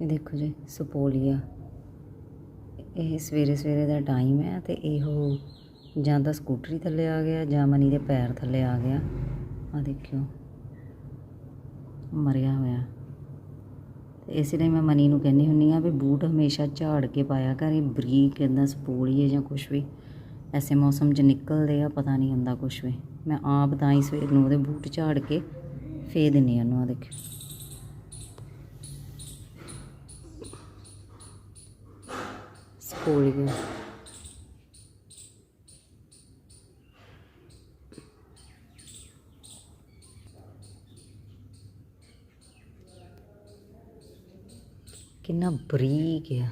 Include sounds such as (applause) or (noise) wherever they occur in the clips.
ਇਹ ਦੇਖੋ ਜੀ, ਸੁਪੋਲੀਆ। ਇਹ ਸਵੇਰੇ ਸਵੇਰੇ ਦਾ ਟਾਈਮ ਹੈ ਤੇ ਇਹੋ ਜਾਂ ਤਾਂ ਸਕੂਟਰੀ ਥੱਲੇ ਆ ਗਿਆ ਜਾਂ ਮਨੀ ਦੇ ਪੈਰ ਥੱਲੇ ਆ ਗਿਆ। ਆ ਦੇਖਿਓ, ਮਰਿਆ ਹੋਇਆ। ਤੇ ਇਸ ਲਈ ਮੈਂ ਮਨੀ ਨੂੰ ਕਹਿੰਦੀ ਹੁੰਨੀ ਆ ਵੀ ਬੂਟ ਹਮੇਸ਼ਾ ਝਾੜ ਕੇ ਪਾਇਆ ਕਰ, ਇਹ ਬਰੀਕ ਇਦਾਂ ਸਪੋਲੀਏ ਜਾਂ ਕੁਝ ਵੀ। ਐਸੇ ਮੌਸਮ 'ਚ ਨਿਕਲਦੇ ਆ, ਪਤਾ ਨਹੀਂ ਹੁੰਦਾ ਕੁਝ ਵੀ। ਮੈਂ ਆਪ ਤਾਂ ਹੀ ਸਵੇਰ ਨੂੰ ਉਹਦੇ ਬੂਟ ਝਾੜ ਕੇ ਫੇਰ ਦਿੰਨੀ ਆ ਉਹਨੂੰ ਆ ਦੇਖਿਓ। ਸਪੋਲੀਏ ਕਿੰਨਾ ਬਰੀਕ ਆ।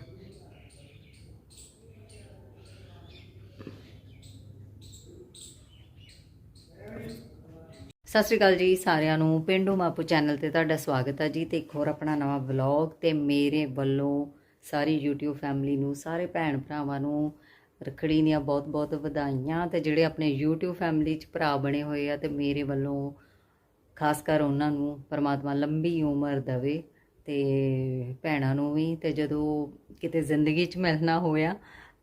ਸਤਿ ਸ਼੍ਰੀ ਅਕਾਲ ਜੀ ਸਾਰਿਆਂ ਨੂੰ। ਪਿੰਡੂ ਮਾਪੂ ਚੈਨਲ ਤੇ ਤੁਹਾਡਾ ਸਵਾਗਤ ਹੈ ਜੀ ਤੇ ਇੱਕ ਹੋਰ ਆਪਣਾ ਨਵਾਂ ਵਲੌਗ ਤੇ ਮੇਰੇ ਵੱਲੋਂ ਸਾਰੀ YouTube ਫੈਮਿਲੀ ਨੂੰ, ਸਾਰੇ ਭੈਣ ਭਰਾਵਾਂ ਨੂੰ ਰੱਖੜੀ ਦੀਆਂ ਬਹੁਤ-ਬਹੁਤ ਵਧਾਈਆਂ ਤੇ ਜਿਹੜੇ ਆਪਣੇ YouTube ਫੈਮਿਲੀ 'ਚ ਭਰਾ ਬਣੇ ਹੋਏ ਆ ਤੇ ਮੇਰੇ ਵੱਲੋਂ ਖਾਸ ਕਰ ਉਹਨਾਂ ਨੂੰ ਪਰਮਾਤਮਾ ਲੰਬੀ ਉਮਰ ਦੇਵੇ ਤੇ ਭੈਣਾਂ ਨੂੰ ਵੀ ਤੇ ਜਦੋਂ ਕਿਤੇ ਜ਼ਿੰਦਗੀ 'ਚ ਮਿਲਣਾ ਹੋਇਆ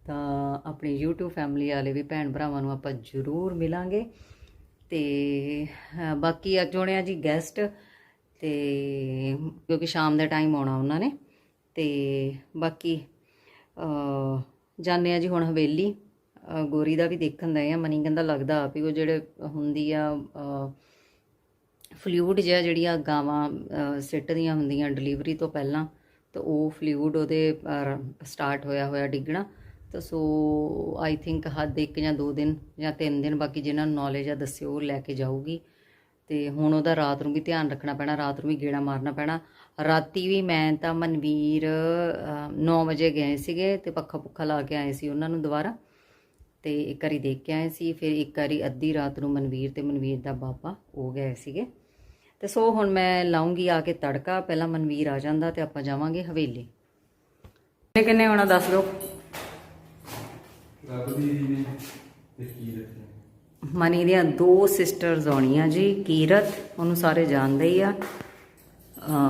ਤਾਂ ਆਪਣੀ YouTube ਫੈਮਿਲੀ ਵਾਲੇ ਵੀ ਭੈਣ ਭਰਾਵਾਂ ਨੂੰ ਆਪਾਂ ਜ਼ਰੂਰ ਮਿਲਾਂਗੇ। ਤੇ ਬਾਕੀ ਅੱਜ ਹੋਣੇ ਆ ਜੀ ਗੈਸਟ ਤੇ ਕਿਉਂਕਿ ਸ਼ਾਮ ਦਾ ਟਾਈਮ ਆਉਣਾ ਉਹਨਾਂ ਨੇ। ਤੇ ਬਾਕੀ ਅ ਜਾਣੇ ਆ ਜੀ ਹੁਣ ਹਵੇਲੀ। ਗੋਰੀ ਦਾ ਵੀ ਦੇਖਣ ਦਾ ਆ ਮਨੀ ਕਹਿੰਦਾ ਲੱਗਦਾ ਵੀ ਉਹ ਜਿਹੜੇ ਹੁੰਦੀ ਆ ਅ, ਫਲੂਇਡ ਜਿਹਾ ਜਿਹੜੀਆਂ ਗਾਵਾਂ ਸਿੱਟਦੀਆਂ ਹੁੰਦੀਆਂ ਡਿਲੀਵਰੀ ਤੋਂ ਪਹਿਲਾਂ ਤਾਂ ਉਹ ਫਲੂਇਡ ਉਹਦੇ ਸਟਾਰਟ ਹੋਇਆ ਹੋਇਆ ਡਿੱਗਣਾ। ਤਾਂ ਸੋ ਆਈ ਥਿੰਕ ਹੱਦ ਇੱਕ ਜਾਂ ਦੋ ਦਿਨ ਜਾਂ ਤਿੰਨ ਦਿਨ ਬਾਕੀ ਜਿਨ੍ਹਾਂ ਨੂੰ ਨੌਲੇਜ ਆ ਦੱਸਿਓ ਉਹ ਲੈ ਕੇ ਜਾਊਗੀ। ਤੇ ਹੁਣ ਉਹਦਾ ਰਾਤ ਨੂੰ ਵੀ ਧਿਆਨ ਰੱਖਣਾ ਪੈਣਾ, ਰਾਤ ਨੂੰ ਵੀ ਗੇੜਾ ਮਾਰਨਾ ਪੈਣਾ। ਰਾਤੀ ਵੀ ਮੈਂ ਤਾਂ ਮਨਵੀਰ 9 ਵਜੇ ਗਏ ਸੀਗੇ ਤੇ ਪੱਖਾ ਪੁੱਖਾ ਲਾ ਕੇ ਆਏ ਸੀ ਉਹਨਾਂ ਨੂੰ ਦੁਬਾਰਾ। ਤੇ ਇੱਕ ਵਾਰੀ ਦੇਖ ਕੇ ਆਏ ਸੀ, ਫਿਰ ਇੱਕ ਵਾਰੀ ਅੱਧੀ ਰਾਤ ਨੂੰ ਮਨਵੀਰ ਤੇ ਮਨਵੀਰ ਦਾ ਬਾਬਾ ਉਹ ਗਏ ਸੀਗੇ। ਤੇ ਸੋ ਹੁਣ ਮੈਂ ਲਾਉਂਗੀ ਆ ਕੇ ਤੜਕਾ, ਪਹਿਲਾਂ ਮਨਵੀਰ ਆ ਜਾਂਦਾ ਤੇ ਆਪਾਂ ਜਾਵਾਂਗੇ ਹਵੇਲੀ। ਕਿੰਨੇ ਕਿੰਨੇ ਹੋਣਾ ਦੱਸ ਦਿਓ। ਰੱਬਦੀ ਨੇ ਤੇ ਕੀ ਰੱਖਿਆ ਮਨੀ ਦੀਆਂ ਦੋ ਸਿਸਟਰਸ ਆਉਣੀਆਂ ਜੀ, ਕੀਰਤ, ਉਹਨੂੰ ਸਾਰੇ ਜਾਣਦੇ ਹੀ ਆ।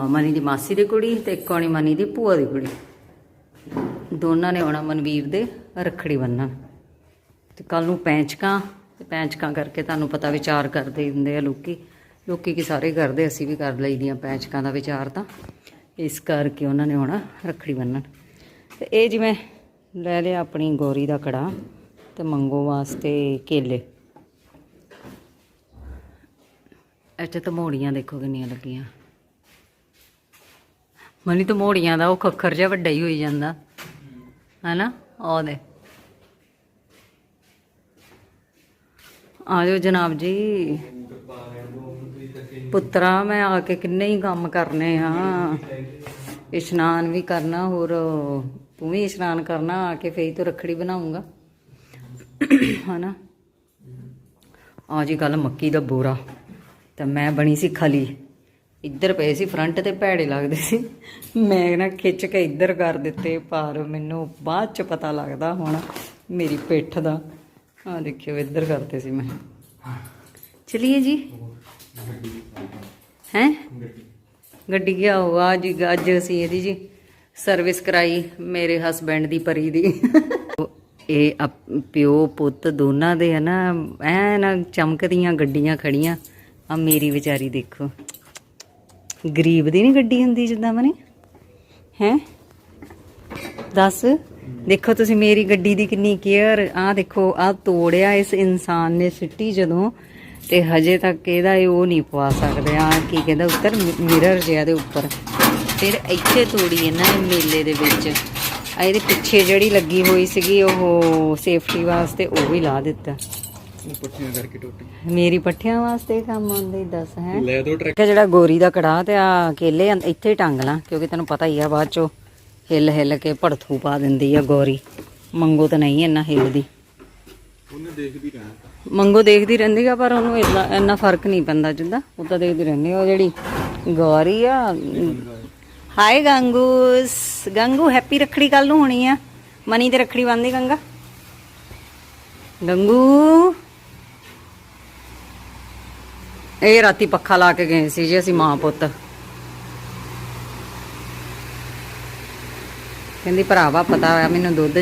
ਮਨੀ ਦੀ ਮਾਸੀ ਦੀ ਕੁੜੀ ਤੇ ਇੱਕ ਆਉਣੀ ਮਨੀ ਦੀ ਭੂਆ ਦੀ ਕੁੜੀ। ਦੋਨਾਂ ਨੇ ਆਉਣਾ ਮਨਵੀਰ ਦੇ ਰੱਖੜੀ ਬੰਨਣ। ਤੇ ਕੱਲ ਨੂੰ ਪੈਂਚਕਾਂ, ਤੇ ਪੈਂਚਕਾਂ ਕਰਕੇ ਤੁਹਾਨੂੰ ਪਤਾ ਵਿਚਾਰ ਕਰਦੇ ਹੁੰਦੇ ਆ ਲੋਕੀ। ਲੋਕੀ ਕੀ ਸਾਰੇ ਕਰਦੇ, ਅਸੀਂ ਵੀ ਕਰ ਲਈਦੀਆਂ ਪੈਂਚਕਾਂ ਦਾ ਵਿਚਾਰ ਤਾਂ। ਇਸ ਕਰਕੇ ਉਹਨਾਂ ਨੇ ਆਉਣਾ ਰੱਖੜੀ ਬੰਨਣ। ਤੇ ਇਹ ਜਿਵੇਂ ਲੈ ਲਿਆ ਆਪਣੀ ਗੋਰੀ ਦਾ ਕੜਾ ਤੇ ਮੰਗੋ ਵਾਸਤੇ ਕੇਲੇ। ਇੱਥੇ ਤਾਂ ਦੇਖੋ ਕਿੰਨੀਆਂ ਲੱਗੀਆਂ। ਮਨੀ, ਤਾਂ ਦਾ, ਉਹ ਖੱਖਰ ਜਿਹਾ ਵੱਡਾ ਹੀ ਹੋਈ ਜਾਂਦਾ। ਹੈਨਾ? ਉਹ ਦੇ ਜਨਾਬ ਜੀ। ਪੁੱਤਰਾ, ਮੈਂ ਆ ਕੇ ਕਿੰਨੇ ਹੀ ਕੰਮ ਕਰਨੇ ਆ। ਇਸ਼ਨਾਨ ਵੀ ਕਰਨਾ, ਹੋਰ ਤੂੰ ਵੀ ਇਸ਼ਨਾਨ ਕਰਨਾ, ਆ ਕੇ ਫੇਰ ਤੋਂ ਰੱਖੜੀ ਬਣਾਉਂਗਾ ਹਨਾ? ਆ ਜੀ ਕੱਲ ਮੱਕੀ ਦਾ ਬੋਰਾ। ਤਾਂ ਮੈਂ ਬਣੀ ਸੀ ਖਲੀ। ਇੱਧਰ ਪਏ ਸੀ ਫਰੰਟ ਤੇ ਭੈੜੇ ਲੱਗਦੇ ਸੀ। ਮੈਂ ਨਾ ਖਿੱਚ ਕੇ ਇੱਧਰ ਕਰ ਦਿੱਤੇ, ਪਰ ਮੈਨੂੰ ਬਾਅਦ ਚ ਪਤਾ ਲੱਗਦਾ ਹੁਣ ਮੇਰੀ ਪਿੱਠ ਦਾ। ਆ ਦੇਖਿਓ, ਇੱਧਰ ਕਰਤੇ ਸੀ ਮੈਂ। ਚਲਿਏ ਜੀ। ਹੈ? ਗੱਡੀ ਗਿਆ ਹੋਆ ਜੀ, ਅੱਜ ਅਸੀਂ ਇਹਦੀ ਜੀ ਸਰਵਿਸ ਕਰਾਈ ਮੇਰੇ ਹਸਬੈਂਡ ਦੀ ਪਰੀ ਦੀ। ਇਹ ਅਪ- ਪਿਓ ਪੁੱਤ ਦੋਨਾਂ ਦੇ ਹੈ ਨਾ, ਐ ਨਾ ਚਮਕਦੀਆਂ ਗੱਡੀਆਂ ਖੜੀਆਂ। ਆ ਮੇਰੀ ਵਿਚਾਰੀ ਦੇਖੋ। ਗਰੀਬ ਦੀ ਨਹੀਂ ਗੱਡੀ ਹੁੰਦੀ ਜਿੱਦਾਂ ਮਨੇ? ਹੈ? ਦੱਸ। ਦੇਖੋ ਤੁਸੀਂ ਮੇਰੀ ਗੱਡੀ ਦੀ ਕਿੰਨੀ ਕੇਅਰ। ਆ ਦੇਖੋ ਆ ਤੋੜਿਆ ਇਸ ਇਨਸਾਨ ਨੇ ਸਿੱਟੀ ਜਦੋਂ ਤੇ ਹਜੇ ਤੱਕ ਇਹਦਾ ਇਹ ਉਹ ਨਹੀਂ ਪਵਾ ਸਕਦੇ। ਆ ਕੀ ਕਹਿੰਦਾ ਉੱਤਰ? ਮਿਰਰ ਜਿਹਾ ਦੇ ਉੱਪਰ। ਫਿਰ ਇੱਥੇ ਤੋੜੀ ਇਹਨਾਂ ਨੇ ਮੇਲੇ ਦੇ ਵਿੱਚ। ਆ ਇਹਦੇ ਪਿੱਛੇ ਜਿਹੜੀ ਲੱਗੀ ਹੋਈ ਸੀਗੀ, ਉਹ ਸੇਫਟੀ ਵਾਸਤੇ ਉਹ ਵੀ ਲਾ ਦਿੱਤਾ। ਪੱਠੀਆਂ ਕਰਕੇ ਟੁੱਟ। ਮੇਰੀ ਪੱਠਿਆਂ ਵਾਸਤੇ ਕੰਮ ਆਉਂਦੇ ਦੱਸ ਹੈ। ਲੈ ਦੋ ਟਰੈਕ। ਜਿਹੜਾ ਗੋਰੀ ਦਾ ਕੜਾ ਤੇ ਆ ਕੇਲੇ ਇੱਥੇ ਹੀ ਟੰਗ ਲਾਂ ਕਿਉਂਕਿ ਤੈਨੂੰ ਪਤਾ ਹੀ ਆ ਬਾਅਦ ਚੋਂ ਹਿੱਲ ਹਿੱਲ ਕੇ ਭੜਥੂ ਪਾ ਦਿੰਦੀ ਆ ਗੋਰੀ। ਮੰਗੋ ਤਾਂ ਨਹੀਂ ਇੰਨਾ ਹਿੱਲਦੀ। ਉਹਨੇ ਦੇਖਦੀ ਰਹਿਣਾ। ਮੰਗੋ ਦੇਖਦੀ ਰਹਿੰਦੀ ਆ ਪਰ ਉਹਨੂੰ ਇੰਨਾ ਇੰਨਾ ਫ਼ਰਕ ਨਹੀਂ ਪੈਂਦਾ ਜਿੱਦਾਂ ਉਹ ਤਾਂ ਦੇਖਦੀ ਰਹਿੰਦੀ ਆ ਉਹ ਜਿਹੜੀ ਗੌਰੀ ਆ ਹਾਏ ਗੰਗੂਸ ਗੰਗੂ ਹੈਪੀ ਰੱਖੜੀ ਕੱਲ ਨੂੰ ਹੋਣੀ ਆ। ਮਨੀ ਤੇ ਰੱਖੜੀ ਬੰਨਦੀ ਗੰਗਾ। ਗੰਗੂ। ਇਹ ਰਾਤੀ ਪੱਖਾ ਲਾ ਕੇ ਗਏ ਸੀ ਜੀ ਅਸੀਂ ਮਾਂ ਪੁੱਤ। ਕਹਿੰਦੀ ਭਰਾਵਾ ਪਤਾ ਆ ਮੈਨੂੰ ਦੁੱਧ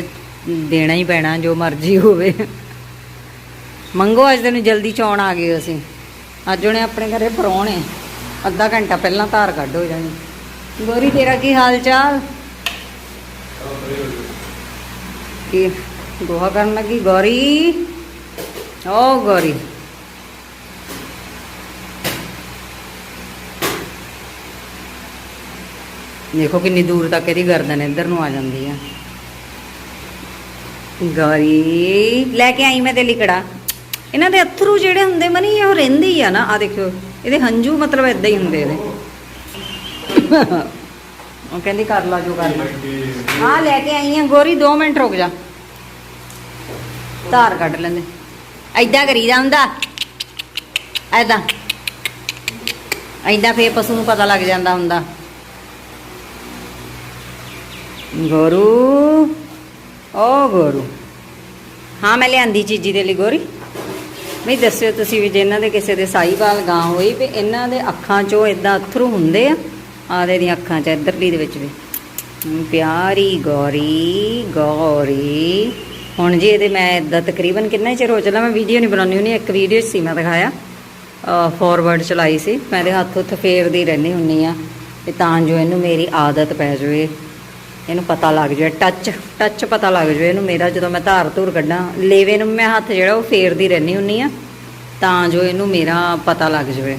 ਦੇਣਾ ਹੀ ਪੈਣਾ, ਜੋ ਮਰਜ਼ੀ ਹੋਵੇ। ਮੰਗੋ, ਅੱਜ ਤੈਨੂੰ ਜਲਦੀ ਚੌਣ ਆ ਗਏ ਅਸੀਂ। ਅੱਜ ਉਹਨੇ ਆਪਣੇ ਘਰੇ ਪਰੌਣੇ। ਅੱਧਾ ਘੰਟਾ ਪਹਿਲਾਂ ਧਾਰ ਕੱਢ ਹੋ ਜਾਣੀ। ਗੋਰੀ, ਤੇਰਾ ਕੀ ਹਾਲ ਚਾਲ? ਕੀ ਗੋਹਾ ਕਰਨ ਲੱਗੀ? ਗੌਰੀ? ਓ ਗੌਰੀ। ਦੇਖੋ ਕਿੰਨੀ ਦੂਰ ਤੱਕ ਇਹਦੀ ਗਰਦਨ ਇੱਧਰ ਨੂੰ ਆ ਜਾਂਦੀ ਆ। ਗੌਰੀ, ਲੈ ਕੇ ਆਈ ਮੈਂ ਤੇ ਲਿਕੜਾ ਇਹਨਾਂ ਦੇ ਅਥਰੂ ਜਿਹੜੇ ਹੁੰਦੇ ਮਨੀ ਉਹ ਰਹਿੰਦੇ ਹੀ ਆ ਨਾ। ਆ ਦੇਖਿਓ, ਇਹਦੇ ਹੰਝੂ ਮਤਲਬ ਇਦਾਂ ਹੀ ਹੁੰਦੇ ਨੇ ਉਹ ਕਹਿੰਦੀ ਕਰ ਲਾ ਜੋ ਕਰਨਾ ਆ ਲੈ ਕੇ ਆਈ ਆ। ਗੋਰੀ 2 ਮਿੰਟ ਰੁਕ ਜਾ। ਧਾਰ ਕੱਢ ਲੈਂਦੇ। ਐਦਾਂ ਕਰੀ ਜਾਂਦਾ ਐਦਾਂ ਐਦਾਂ ਫੇਰ ਪਸ਼ੂ ਨੂੰ ਪਤਾ ਲੱਗ ਜਾਂਦਾ ਹੁੰਦਾ। ਗੋਰੂ, ਓ ਗੋਰੂ। ਹਾਂ, ਮੈਂ ਲਿਆਂਦੀ ਚੀਜ਼ੀ ਦੇ ਲਈ ਗੋਰੀ। ਨਹੀਂ ਦੱਸਿਓ ਤੁਸੀਂ ਵੀ ਜੇ ਇਹਨਾਂ ਦੇ ਕਿਸੇ ਦੇ ਸਾਈਵਾਲ ਗਾਂ ਹੋਈ, ਵੀ ਇਹਨਾਂ ਦੇ ਅੱਖਾਂ 'ਚੋਂ ਇਦਾਂ ਅਥਰੂ ਹੁੰਦੇ ਆ, ਆਦੇ ਦੀਆਂ ਅੱਖਾਂ 'ਚ, ਇੱਧਰਲੀ ਦੇ ਵਿੱਚ ਵੀ। ਪਿਆਰੀ ਗੌਰੀ ਗੌਰੀ। ਹੁਣ ਜੀ ਇਹਦੇ ਮੈਂ ਇਦਾਂ ਤਕਰੀਬਨ ਕਿੰਨਾ ਚਿਰ ਹੋ ਚੱਲਾ, ਮੈਂ ਵੀਡੀਓ ਨਹੀਂ ਬਣਾਉਣੀ ਹੁੰਦੀ, ਇੱਕ ਵੀਡੀਓ ਸੀ ਮੈਂ ਦਿਖਾਇਆ। ਫਾਰਵਰਡ ਚਲਾਈ ਸੀ, ਮੈਂ ਇਹਦੇ ਹੱਥ ਉੱਥੇ ਫੇਰਦੀ ਰਹਿੰਦੀ ਹੁੰਨੀ ਆ ਤੇ ਤਾਂ ਜੋ ਇਹਨੂੰ ਮੇਰੀ ਆਦਤ ਪੈ ਜਾਵੇ। ਇਹਨੂੰ ਪਤਾ ਲੱਗ ਜਾਵੇ ਟੱਚ ਟੱਚ ਪਤਾ ਲੱਗ ਜਾਵੇ ਇਹਨੂੰ ਮੇਰਾ, ਜਦੋਂ ਮੈਂ ਧਾਰ ਧੂਰ ਕੱਢਾਂ, ਲੇਵੇ ਨੂੰ ਮੈਂ ਹੱਥ ਜਿਹੜਾ ਉਹ ਫੇਰਦੀ ਰਹਿੰਦੀ ਹੁੰਨੀ ਆ, ਤਾਂ ਜੋ ਇਹਨੂੰ ਮੇਰਾ ਪਤਾ ਲੱਗ ਜਾਵੇ।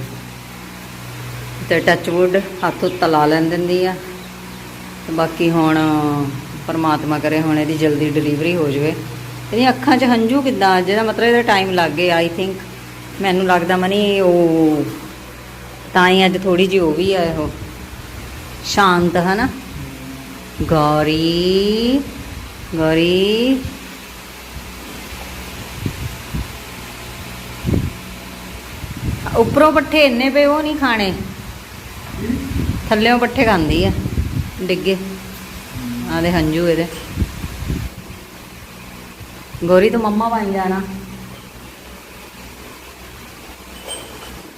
ਤੇ ਟੱਚ ਵੁੱਡ ਹੱਥ ਤਲਾ ਲੈਣ ਦਿੰਦੀ ਆ। ਤੇ ਬਾਕੀ ਹੁਣ ਪਰਮਾਤਮਾ ਕਰੇ ਹੁਣ ਇਹਦੀ ਜਲਦੀ ਡਿਲੀਵਰੀ ਹੋ ਜਾਵੇ। ਇਹਦੀਆਂ ਅੱਖਾਂ 'ਚ ਹੰਝੂ ਕਿੱਦਾਂ? ਜਿਹਦਾ ਮਤਲਬ ਇਹਦਾ ਟਾਈਮ ਲੱਗ ਗਿਆ ਆਈ ਥਿੰਕ ਮੈਨੂੰ ਲੱਗਦਾ ਮਨੀ ਉਹ ਤਾਂ ਹੀ ਅੱਜ ਥੋੜੀ ਜਿਹੀ ਉਹ ਵੀ ਆ ਉਹ ਸ਼ਾਂਤ, ਹਨਾ? ਗੌਰੀ ਗੌਰੀ। ਉੱਪਰੋਂ ਪੱਠੇ ਇੰਨੇ ਪਏ, ਉਹ ਨਹੀਂ ਖਾਣੇ। ਥੱਲੇੋਂ ਪੱਠੇ ਖਾਂਦੀ ਆ, ਡਿੱਗੇ। ਆਦੇ ਹੰਝੂ ਇਹਦੇ। ਗੌਰੀ ਤੋਂ ਮੰਮਾ ਬਣ ਜਾਣਾ।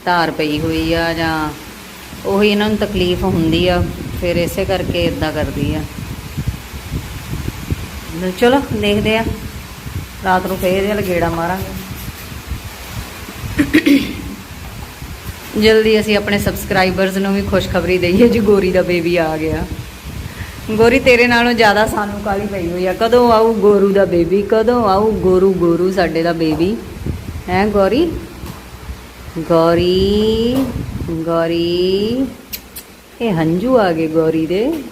ਧਾਰ ਪਈ ਹੋਈ ਆ ਜਾਂ ਉਹੀ ਇਹਨਾਂ ਨੂੰ ਤਕਲੀਫ ਹੁੰਦੀ ਆ। ਫਿਰ ਇਸੇ ਕਰਕੇ ਇਦਾਂ ਕਰਦੀ ਆ। ਚਲੋ, ਦੇਖਦੇ ਆ। ਰਾਤ ਨੂੰ ਫੇਰ ਇਹ ਗੇੜਾ ਮਾਰਾਂਗੇ। ਜਲਦੀ ਅਸੀਂ ਆਪਣੇ ਸਬਸਕ੍ਰਾਈਬਰਸ ਨੂੰ ਵੀ ਖੁਸ਼ਖਬਰੀ ਦਈਏ ਜੀ, ਗੋਰੀ ਦਾ ਬੇਬੀ ਆ ਗਿਆ। ਗੋਰੀ, ਤੇਰੇ ਨਾਲੋਂ ਜ਼ਿਆਦਾ ਸਾਨੂੰ ਕਾਲੀ ਪਈ ਹੋਈ ਆ? ਕਦੋਂ ਆਊ ਗੋਰੂ ਦਾ ਬੇਬੀ ਕਦੋਂ ਆਊ ਗੋਰੂ ਗੋਰੂ ਸਾਡੇ ਦਾ ਬੇਬੀ ਹੈ ਗੋਰੀ? ਗੌਰੀ? ਗੌਰੀ? ਇਹ ਹੰਝੂ ਆ ਗਏ ਗੌਰੀ ਦੇ।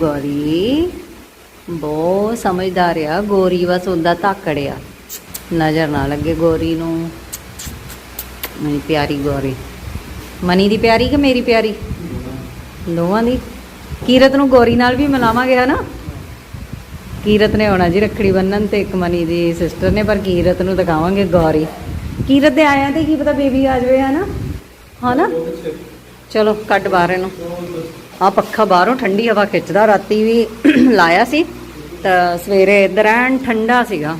ਗੌਰੀ, ਬਹੁਤ ਸਮਝਦਾਰ ਆ, ਗੌਰੀ ਬਸ ਉਹਦਾ ਧਾਕੜਿਆ। ਨਜ਼ਰ ਨਾ ਲੱਗੇ ਗੌਰੀ ਨੂੰ। ਮੇਰੀ ਪਿਆਰੀ ਗੌਰੀ। ਮਨੀ ਦੀ ਪਿਆਰੀ ਕਿ ਮੇਰੀ ਪਿਆਰੀ? ਦੋਵਾਂ ਦੀ। ਕੀਰਤ ਨੂੰ ਗੌਰੀ ਨਾਲ ਵੀ ਮਿਲਾਵਾਂਗੇ, ਹਨਾ? ਕੀਰਤ ਨੇ ਆਉਣਾ ਜੀ ਰੱਖੜੀ ਬੰਨਣ ਤੇ, ਇੱਕ ਮਨੀ ਦੀ ਸਿਸਟਰ ਨੇ, ਪਰ ਕੀਰਤ ਨੂੰ ਦਿਖਾਵਾਂਗੇ ਗੌਰੀ। ਕੀਰਤ ਦੇ ਆਇਆ ਤੇ ਕੀ ਪਤਾ ਬੇਬੀ ਆ ਜਾਵੇ, ਹਨਾ? ਹਨਾ? ਚਲੋ, ਕੱਢ ਬਾਹਰ ਇਹਨੂੰ। ਆ ਪੱਖਾ ਬਾਹਰੋਂ ਠੰਡੀ ਹਵਾ ਖਿੱਚਦਾ। ਰਾਤੀ ਵੀ (clears throat) ਲਾਇਆ ਸੀ। ਤਾਂ ਸਵੇਰੇ ਇਧਰ ਐਨ ਠੰਡਾ ਸੀਗਾ।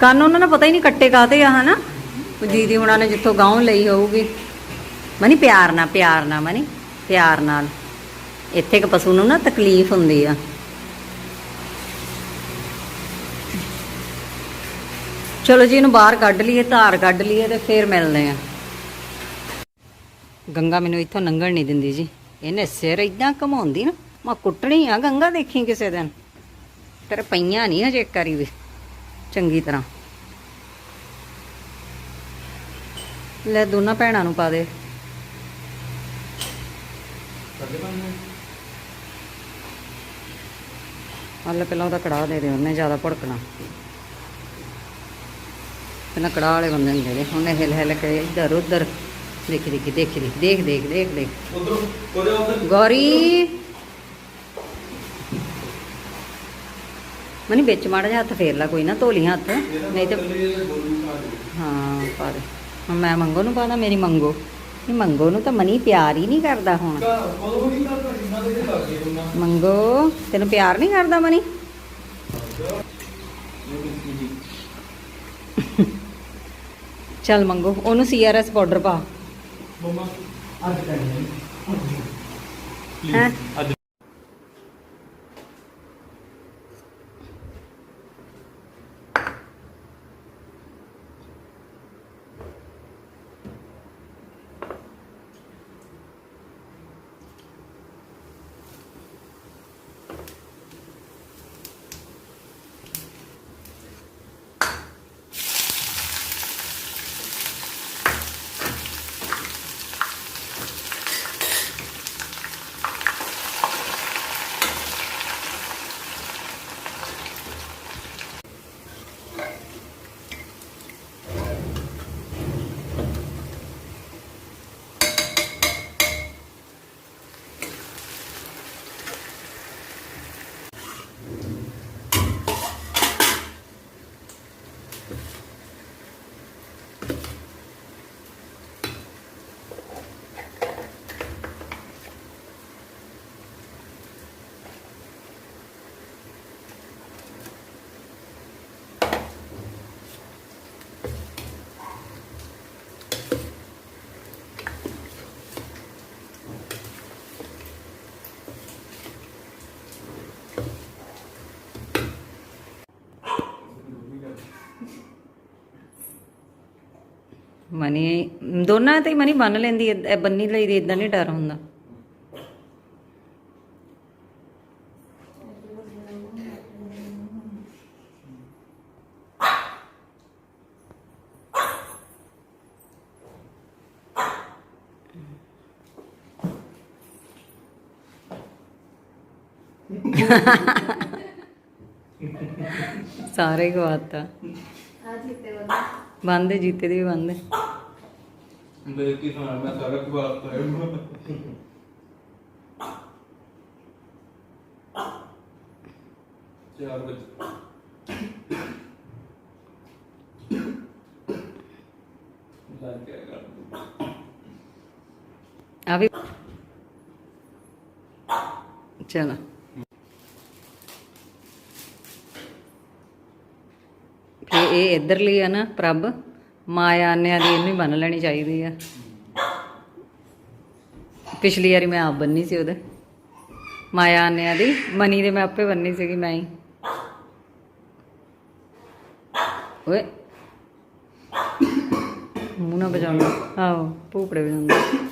ਕੰਨ ਉਹਨਾਂ ਨੂੰ ਪਤਾ ਹੀ ਨਹੀਂ ਕੱਟੇ ਕਾਤੇ ਆ, ਹਨਾ? ਉਹ ਦੀਦੀ ਹੁਣਾਂ ਨੇ ਜਿੱਥੋਂ ਗਾਉਂ ਲਈ ਹੋਊਗੀ। ਮਨੀ, ਪਿਆਰ ਨਾਲ ਪਿਆਰ ਨਾਲ ਮਨੀ, ਪਿਆਰ ਨਾਲ। ਇੱਥੇ ਇੱਕ ਪਸ਼ੂ ਨੂੰ ਨਾ ਤਕਲੀਫ ਹੁੰਦੀ ਆ। ਚਲੋ ਜੀ, ਇਹਨੂੰ ਬਾਹਰ ਕੱਢ ਲਈਏ, ਧਾਰ ਕੱਢ ਲਈਏ ਤੇ ਫੇਰ ਮਿਲਦੇ ਆ ਗੰਗਾ ਮੈਨੂੰ ਇੱਥੋਂ ਲੰਘਣ ਨਹੀਂ ਦਿੰਦੀ ਜੀ। ਇਹਨੇ ਸਿਰ ਇਦਾਂ ਘਮਾਉਂਦੀ ਨਾ, ਮੈਂ ਕੁੱਟਣੀ ਆ ਗੰਗਾ ਦੇਖੀ ਕਿਸੇ ਦਿਨ। ਤੇਰੇ ਪਈਆਂ ਨਹੀਂ ਹਜੇ ਇੱਕ ਵੀ, ਚੰਗੀ ਤਰ੍ਹਾਂ। ਲੈ ਦੋਨਾਂ ਭੈਣਾਂ ਨੂੰ ਪਾ ਦੇ। ਕੱਢੇ ਪਹਿਲਾਂ ਉਹਦਾ ਕੜਾਹ ਦੇ ਦੇ, ਉਹਨੇ ਜ਼ਿਆਦਾ ਭੜਕਣਾ। ਪਹਿਲਾਂ ਕੜਾਹ ਵਾਲੇ ਬੰਦੇ ਨੂੰ। ਦੇ ਦੇ ਉਹਨੇ ਹਿਲ ਹਿਲ ਕੇ ਇੱਧਰ ਉੱਧਰ ਦੇਖ ਦੇਖ ਦੇਖ ਦੇਖ ਦੇਖ ਦੇਖ ਦੇਖ ਦੇਖ। ਉਧਰ ਉਹਦੇ ਉਧਰ। ਗੌਰੀ! ਮਨੀ ਵਿੱਚ ਮਾੜਾ ਜਿਹਾ ਹੱਥ ਫੇਰ ਲਾ ਕੋਈ ਨਾ ਧੋਲੀ ਹੱਥ। ਨਹੀਂ ਤੇ ਹਾਂ ਪਾ ਦੇ। ਹੁਣ ਮੈਂ ਮੰਗੋ ਨੂੰ ਪਾਦਾ ਮੇਰੀ ਮੰਗੋ। ਇਹ ਮੰਗੋ ਨੂੰ ਤਾਂ ਮਨੀ ਪਿਆਰ ਹੀ ਨਹੀਂ ਕਰਦਾ ਹੁਣ। ਨਹੀਂ ਮੰਗੋ ਤੈਨੂੰ ਪਿਆਰ ਨਹੀਂ ਕਰਦਾ ਮਨੀ? ਚੱਲ ਮੰਗੋ ਉਹਨੂੰ ਸੀਆਰਐਸ ਪਾਊਡਰ ਪਾ ਮਮਾ ਅੱਜ ਕਰਨੀ ਹੈਂ? ਅੱਜ ਮਨੀ ਦੋਨਾਂ ਤੇ ਹੀ ਮਨੀ ਬੰਨ ਲੈਂਦੀ ਐ ਬੰਨੀ ਲਈ ਦੀ ਇਦਾਂ ਨਹੀਂ ਡਰ ਹੁੰਦਾ ਸਾਰੇ ਗਵਾਤਾ ਬੰਦੇ ਜੀਤੇ ਦੇ ਵੀ ਬੰਦੇ ਦੇਖ ਕੇ ਸੁਣਾ ਮੈਂ ਸਾਰਾ ਕੁਬਾਰ ਪਾਇਆ ਚਾਰ ਵਜੇ। ਲੱਗ ਗਿਆ ਗੱਲ ਆ ਵੀ ਚਲੋ। ਫੇ ਇਹ ਇੱਧਰ ਲਈ ਆ ਨਾ ਪ੍ਰਭ, ਮਾਇਆ ਆਨਿਆਂ ਦੀ ਇਹਨੂੰ ਹੀ ਬੰਨ ਲੈਣੀ ਚਾਹੀਦੀ ਆ। ਪਿਛਲੀ ਵਾਰੀ ਮੈਂ ਆਪ ਬੰਨੀ ਸੀ ਉਹਦੇ। ਮਾਇਆ ਆਨਿਆ ਦੀ, ਮਨੀ ਦੇ ਮੈਂ ਆਪੇ ਬੰਨੀ ਸੀਗੀ ਮੈਂ ਹੀ। ਓਏ। ਮੂੰਹ ਨਾ ਬਜਾਉਣਾ ਆਹੋ, ਭੂਪੜੇ ਵਜਾਉਂਦਾ।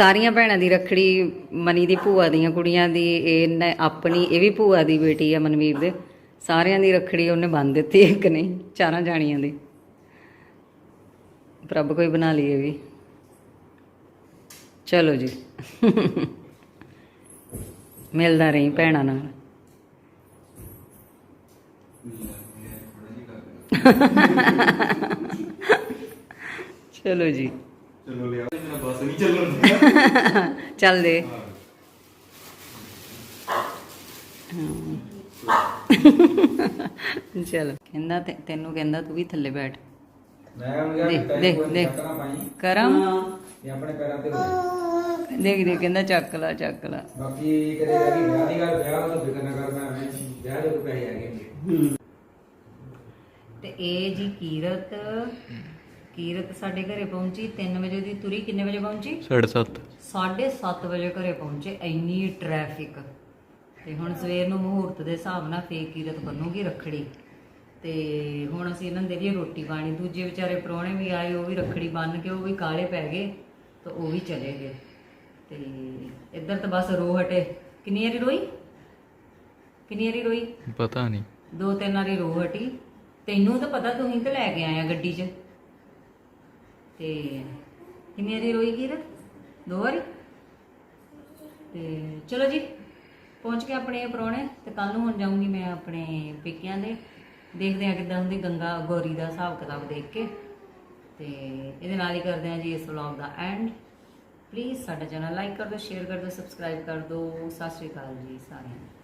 ਸਾਰੀਆਂ ਭੈਣਾਂ ਦੀ ਰੱਖੜੀ ਮਨੀ ਦੀ, ਭੂਆ ਦੀਆਂ, ਕੁੜੀਆਂ ਦੀ, ਇਹ ਆਪਣੀ, ਇਹ ਵੀ ਭੂਆ ਦੀ ਬੇਟੀ ਆ ਮਨਵੀਰ ਦੇ। ਸਾਰਿਆਂ ਦੀ ਰੱਖੜੀ ਉਹਨੇ ਬੰਨ ਦਿੱਤੀ ਇੱਕ ਨਹੀਂ ਚਾਰਾਂ ਜਾਣੀਆਂ ਦੀ। ਪ੍ਰਭ ਕੋਈ ਬਣਾ ਲਈ ਵੀ। ਚਲੋ ਜੀ। ਮਿਲਦਾ ਰਹੀ ਭੈਣਾਂ ਨਾਲ। ਚਲੋ ਜੀ। ਚਲੋ ਲਿਆ ਮੇਰਾ ਬਸ ਨਹੀਂ ਚੱਲਣ ਦਿਆ ਚੱਲ ਦੇ। ਚਲ। ਕਹਿੰਦਾ ਤੈਨੂੰ ਕਹਿੰਦਾ ਤੂੰ ਵੀ ਥੱਲੇ ਬੈਠ। ਦੇਖ, ਦੇਖ, ਕੋਈ ਦੇਖ। ਇਹ ਆਪਣੇ ਪੈਰਾਂ ਤੇ ਦੇਖ ਦੇਖ ਕਹਿੰਦਾ ਚੱਕ ਲਾ ਚੱਕ ਲਾ। ਬਾਕੀ ਕਦੇ ਕਦੀ ਵਿਆਹ ਦੀ ਗੱਲ ਵਿਆਹ ਦਾ ਫਿਕਰ ਨਾ ਕਰ ਮੈਂ ਐਵੇਂ ਵਿਆਹ ਦੇ ਕੋਈ ਪੈਸੇ ਆ ਗਏ ਤੇ ਇਹ ਜੀ ਕੀਰਤ। ਕੀਰਤ ਸਾਡੇ ਘਰੇ ਪਹੁੰਚੀ 3 ਵਜੇ ਦੀ ਤੁਰੀ ਕਿੰਨੇ ਵਜੇ ਪਹੁੰਚੀ? 7:30 7:30 ਵਜੇ ਘਰੇ ਪਹੁੰਚੇ ਇੰਨੀ ਟ੍ਰੈਫਿਕ ਤੇ ਹੁਣ ਸਵੇਰ ਨੂੰ ਮਹੂਰਤ ਦੇ ਹਿਸਾਬ ਨਾਲ ਫੇਕ ਕੀਰਤ ਬਣੂਗੀ ਰੱਖੜੀ। ਤੇ ਹੁਣ ਅਸੀਂ ਇਹਨਾਂ ਦੇ ਲਈ ਰੋਟੀ ਪਾਣੀ। ਦੂਜੇ ਵਿਚਾਰੇ ਪ੍ਰਾਹੁਣੇ ਵੀ ਆਏ ਉਹ ਵੀ ਰੱਖੜੀ ਬੰਨ ਕੇ ਉਹ ਵੀ ਕਾਲੇ ਪੈ ਗਏ ਤੇ ਉਹ ਵੀ ਚਲੇ ਗਏ। ਤੇ ਇੱਧਰ ਤਾਂ ਬਸ ਰੋ ਹਟੇ। ਕਿੰਨੀ ਵਾਰੀ ਰੋਈ? ਕਿੰਨੀ ਵਾਰੀ ਰੋਈ? ਪਤਾ ਨਹੀਂ। ਦੋ ਤਿੰਨ ਵਾਰੀ ਰੋ ਹਟੀ। ਤੈਨੂੰ ਤਾਂ ਪਤਾ ਤੂੰ ਹੀ ਤਾਂ ਲੈ ਕੇ ਆਇਆ ਗੱਡੀ 'ਚ। ਤੇ ਕਿੰਨੀ ਵਾਰੀ ਰੋਈ ਕੀਰਤ ਦੋ ਵਾਰੀ? ਤੇ ਚਲੋ ਜੀ, ਪਹੁੰਚ ਕੇ ਆਪਣੇ ਪ੍ਰਾਹੁਣੇ ਤੇ ਕੱਲ ਨੂੰ ਹੁਣ ਜਾਊਂਗੀ ਮੈਂ ਆਪਣੇ ਪੇਕਿਆਂ ਦੇ। ਦੇਖਦੇ ਆ ਕਿੱਦਾਂ ਹੁੰਦੀ ਗੰਗਾ ਗੌਰੀ ਦਾ ਹਿਸਾਬ ਕਿਤਾਬ ਦੇਖ ਕੇ। ਤੇ ਇਹਦੇ ਨਾਲ ਹੀ ਕਰਦੇ ਆ ਜੀ ਇਸ ਵਲੌਗ ਦਾ ਐਂਡ ਪਲੀਜ਼ ਸਾਡਾ ਚੈਨਲ ਲਾਈਕ ਕਰ ਦਿਓ ਸ਼ੇਅਰ ਕਰ ਦਿਓ ਸਬਸਕ੍ਰਾਈਬ ਕਰ ਦਿਓ। ਸਤਿ ਸ਼੍ਰੀ ਅਕਾਲ ਜੀ ਸਾਰਿਆਂ ਨੂੰ।